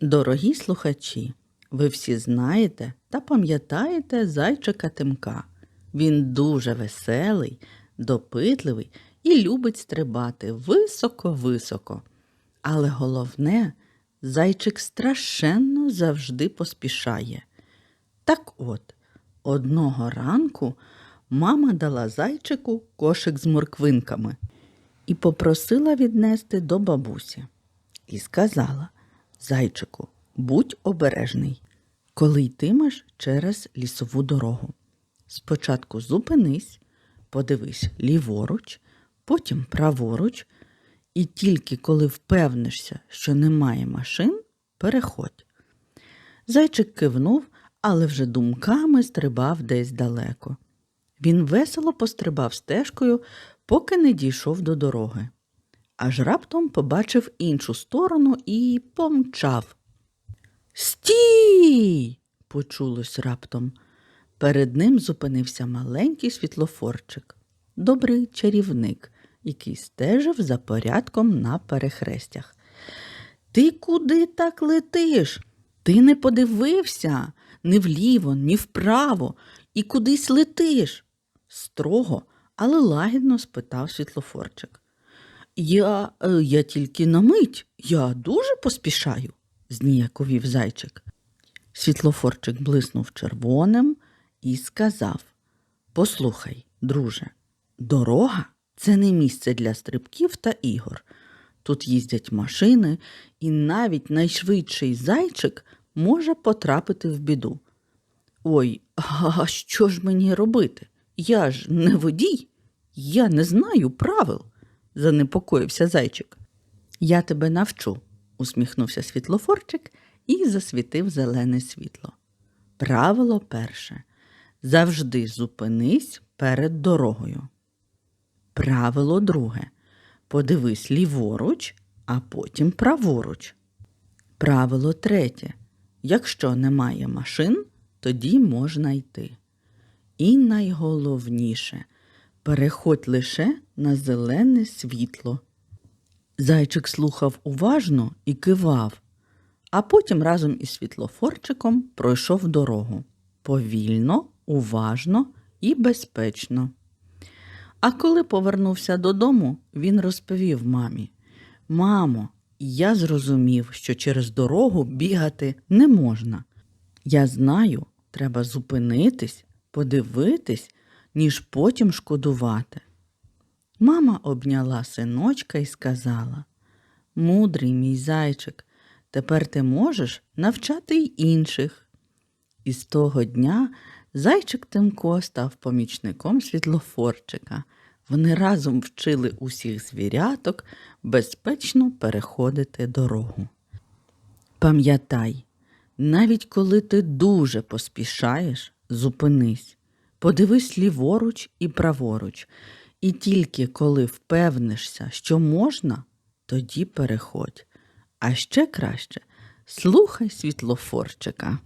Дорогі слухачі, ви всі знаєте та пам'ятаєте зайчика Тимка. Він дуже веселий, допитливий і любить стрибати високо-високо. Але головне, зайчик страшенно завжди поспішає. Так от, одного ранку мама дала зайчику кошик з морквинками і попросила віднести до бабусі. І сказала Зайчику, будь обережний, коли йтимеш через лісову дорогу. Спочатку зупинись, подивись ліворуч, потім праворуч, і тільки коли впевнишся, що немає машин, переходь. Зайчик кивнув, але вже думками стрибав десь далеко. Він весело пострибав стежкою, поки не дійшов до дороги. Аж раптом побачив іншу сторону і помчав. Стій! почулось раптом. Перед ним зупинився маленький світлофорчик, добрий чарівник, який стежив за порядком на перехрестях. Ти куди так летиш? Ти не подивився ні вліво, ні вправо, і кудись летиш? строго, але лагідно спитав світлофорчик. Я, е, я тільки на мить, я дуже поспішаю, зніяковів зайчик. Світлофорчик блиснув червоним і сказав Послухай, друже, дорога це не місце для стрибків та ігор. Тут їздять машини, і навіть найшвидший зайчик може потрапити в біду. Ой, а що ж мені робити? Я ж не водій, я не знаю правил, занепокоївся зайчик. Я тебе навчу, усміхнувся світлофорчик і засвітив зелене світло. Правило перше. Завжди зупинись перед дорогою. Правило друге. Подивись ліворуч, а потім праворуч. Правило третє. Якщо немає машин, тоді можна йти. І найголовніше переходь лише на зелене світло. Зайчик слухав уважно і кивав, а потім разом із світлофорчиком пройшов дорогу повільно, уважно і безпечно. А коли повернувся додому, він розповів мамі Мамо, я зрозумів, що через дорогу бігати не можна. Я знаю, треба зупинитись, подивитись, ніж потім шкодувати. Мама обняла синочка і сказала Мудрий мій зайчик, тепер ти можеш навчати й інших. І з того дня зайчик Тимко став помічником світлофорчика. Вони разом вчили усіх звіряток безпечно переходити дорогу. Пам'ятай, навіть коли ти дуже поспішаєш, зупинись, подивись ліворуч і праворуч, і тільки коли впевнишся, що можна, тоді переходь. А ще краще слухай світлофорчика.